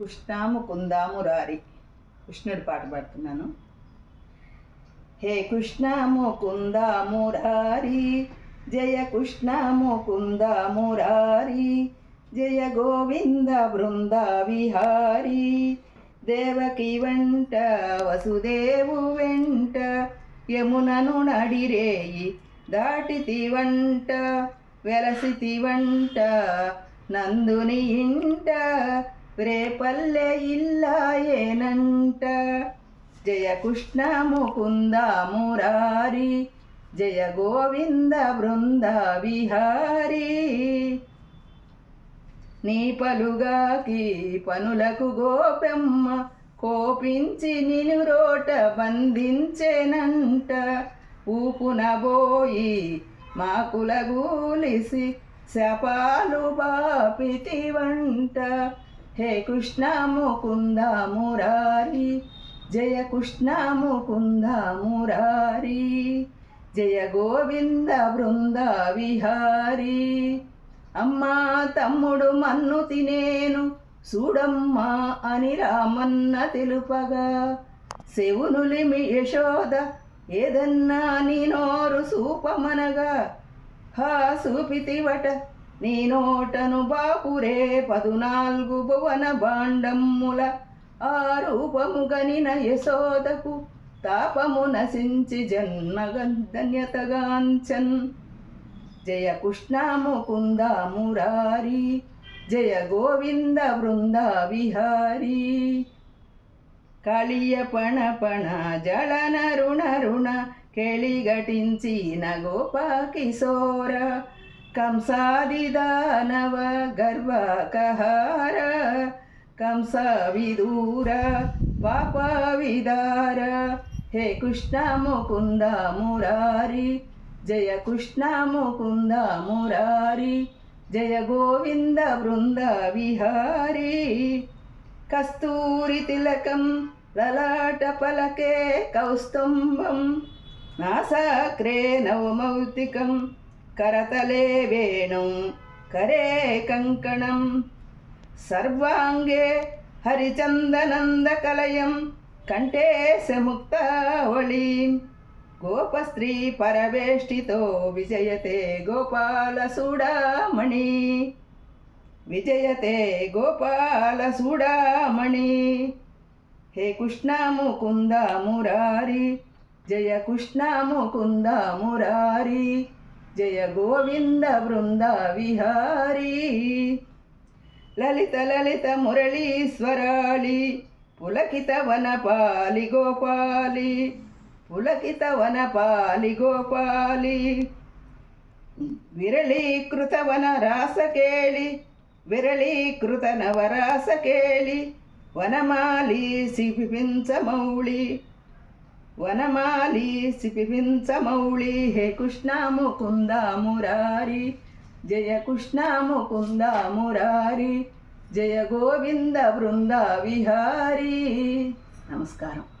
కృష్ణ ముకుంద మురారి కృష్ణుడి పాట పాడుతున్నాను. హే కృష్ణ ముకుంద మురారి జయ కృష్ణాము ముకుంద మురారి జయ గోవింద బృంద విహారి దేవకి వెంట వసుదేవు వెంట యమునను నడిరేయి దాటితి వంట వెలసితి వంట నందుని ఇంట రేపల్లె ఇల్లాయేనంట. జయ కృష్ణ ముకుంద మురారి జయ గోవింద బృంద విహారీ. నీ పలుగాకి పనులకు గోపెమ్మ కోపించి నిను రోట బంధించెనంట. ఊపున బోయి మాకుల గూలిసి శపాలు బాపితి వంట హే కృష్ణ ముకుంద మురారి జయ కృష్ణ ముకుంద మురారి జయ గోవింద బృంద విహారి. అమ్మా తమ్ముడు మన్ను తినేను చూడమ్మా అని రామన్న తెలుపగా. శివునులిమి యశోద ఏదన్నా నీ నోరు సూపమనగా. హా సూపితివట నీ నోటను బాపురే పదునాలుగు భువన భాండమ్ముల ఆ రూపముగనిన యశోదకు తాపము నశించి జన్మగధన్యతగాంచన్. జయ కృష్ణ ముకుంద మురారి జయ గోవింద బృంద విహారీ కాళీయ పణ పణ జళన రుణ రుణ కేళిగటించిన గోప కిశోర. కంసాదిదానవ గర్వకహార కంస విదూర పాప విదార హే కృష్ణ ముకుంద మురారి జయ కృష్ణ ముకుంద మురారి జయ గోవింద బృంద విహారీ. కస్తూరి తిలకం లలాట పలకే కౌస్తుంభం నాసాగ్రే నవమౌతికం కరతలే వేణుం కరే కంకణం. సర్వాంగే హరిచందనందకలయం కంఠే సముక్తావళీం గోపస్త్రీ పరవేష్టితో విజయతే గోపాల చూడామణి విజయతే గోపాల చూడామణి హే కృష్ణ ముకుంద మురారి జయ కృష్ణ ముకుంద మురారి. జయ గోవింద బృంద విహారీ. లలిత లలిత మురళీశ్వరాళి పులకిత వనపాలి గోపాలి పులకిత వనపాలి గోపాలి. విరళీకృత వన రాసకేళి విరళీకృత నవరాసకేళి వనమాలి సిపిపించమౌళి వనమాలి సిపిపించమౌళి హే కృష్ణ ముకుంద మురారి జయ కృష్ణ ముకుంద మురారి జయ గోవింద బృంద విహారీ. నమస్కారం.